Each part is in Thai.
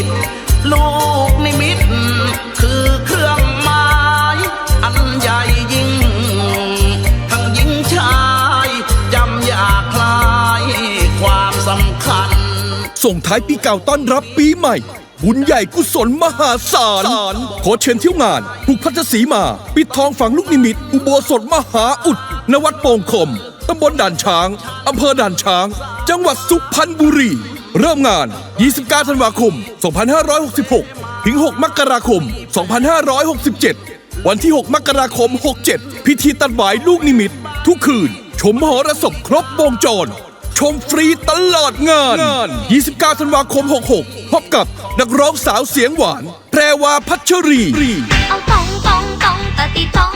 ิด ลูกนิมิต คือเครื่องหมายอันใหญ่ยิ่ง ทั้งหญิงชายจำยาคลายความสำคัญ ส่งท้ายปีเก่าต้อนรับปีใหม่ บุญใหญ่กุศลมหาศาลขอเชิญเที่ยวงานปลุกพัชสีมา ปิดทองฝังลูกนิมิต อุโบสถมหาอุด นวัดโป่งคมตำบลด่านช้าง อำเภอด่านช้าง จังหวัดสุพรรณบุรี เริ่มงาน 29 ธันวาคม 2566 ถึง 6 มกราคม 2567 วันที่ 6 มกราคม 67 พิธีตัดหมายลูกนิมิต ทุกคืน ชมมหรสพครบวงจร ชมฟรีตลอดงาน 29 ธันวาคม 66 พบกับนักร้องสาวเสียงหวาน แพรวาพัชรีเอาตองตองตองตะติตอง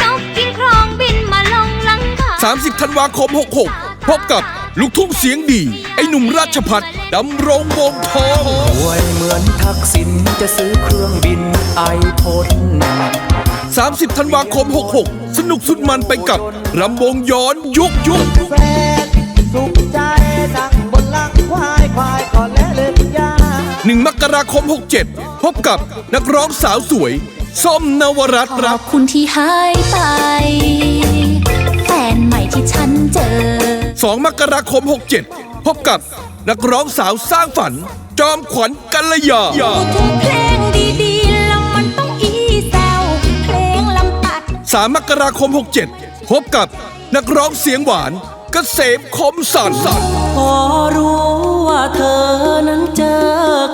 นกกินครองบินมาลงหลังคา30 ธันวาคม 66 พบกับลูกทุ่งเสียงดี ไอ้หนุ่มราชพัฒน์ ดำรงวงทองรวยเหมือนทักษิณจะซื้อเครื่องบินไอพ่น30 ธันวาคม 66 สนุกสุดมันไปกับรำวงย้อนยุกยุกแฟนสุขใจนั่งบนหลังควายควายก่อนและเล่นยา1มกราคม 67 พบกับนักร้องสาวสวย ส้มนวรัตน์ขรัอกบคุณที่หายไป แฟนใหม่ที่ฉันเจอ 2มกราคม 67 พบกับ นักร้องสาวสร้างฝัน จอมขวัญกัลยาทุกเพลงดีๆแล้วมันต้องอีแซวเพลงลำตัด3มกราคม 67 พบกับนักร้องเสียงหวานเกษมคมสันพอรู้ว่าเธอนั้นเจอ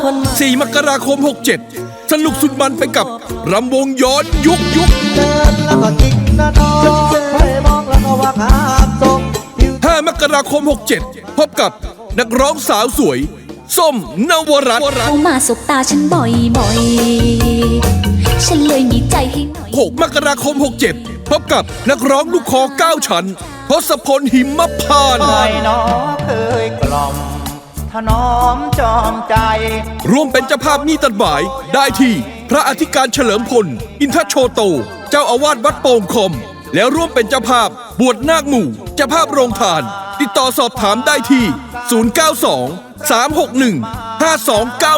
คนใหม่4มกราคม 67 สนุกสุดมันไปกับรำวงย้อนยุกยุกเดินแล้วก็กินนะน้องใครมองแล้วก็ว่าขาดตรงผิว5มกราคม 67 พบกับ นักร้องสาวสวย ส้มนวรัตน์เขามาสบตาฉันบ่อยๆฉันเลยมีใจให้หน่อย6มกราคม 67 พบกับนักร้องลูกคอ9ชั้นทศพลหิมพานต์ใครหนอเคยกล่อมถนอมจอมใจ ร่วมเป็นเจ้าภาพนี่ตัดหมาย ได้ที่ พระอธิการเฉลิมพล อินทโชโต เจ้าอาวาสวัดโป่งคม แล้วร่วมเป็นเจ้าภาพบวชนาคหมู่เจ้าภาพโรงทาน ติดต่อสอบถามได้ที่ 092 361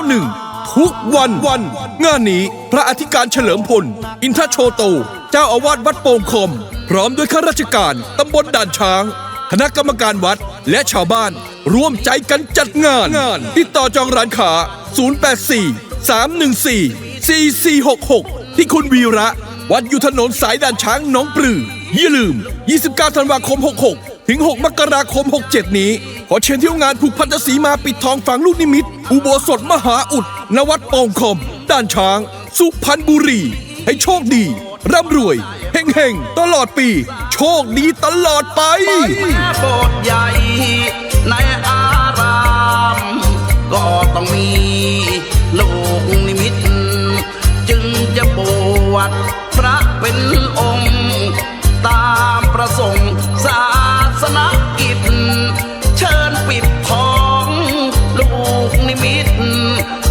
5291ทุกวันวัน งานนี้พระอธิการเฉลิมพล อินทโชโต เจ้าอาวาสวัดโป่งคม พร้อมด้วยข้าราชการตำบลด่านช้าง คณะกรรมการวัดและชาวบ้าน ร่วมใจกันจัดงานติดต่อจองร้านค้า 084 314 4466 ที่คุณวีระ วัดอยู่ถนนสายด่านช้างหน้องปลือ อย่าลืม 29 ธันวาคม 66 ถึง 6 มกราคม 67 นี้ ขอเชิญเที่ยวงานผูกพันธสีมาปิดทองฝังลูกนิมิต อุโบสถมหาอุดณวัดป่งคม ด่านช้าง สุพรรณบุรี ให้โชคดี ร่ำรวย เฮงๆ ตลอดปี โชคดีตลอดไปโบสถ์ใหญ่ในอาราม ก็ต้องมี meeting.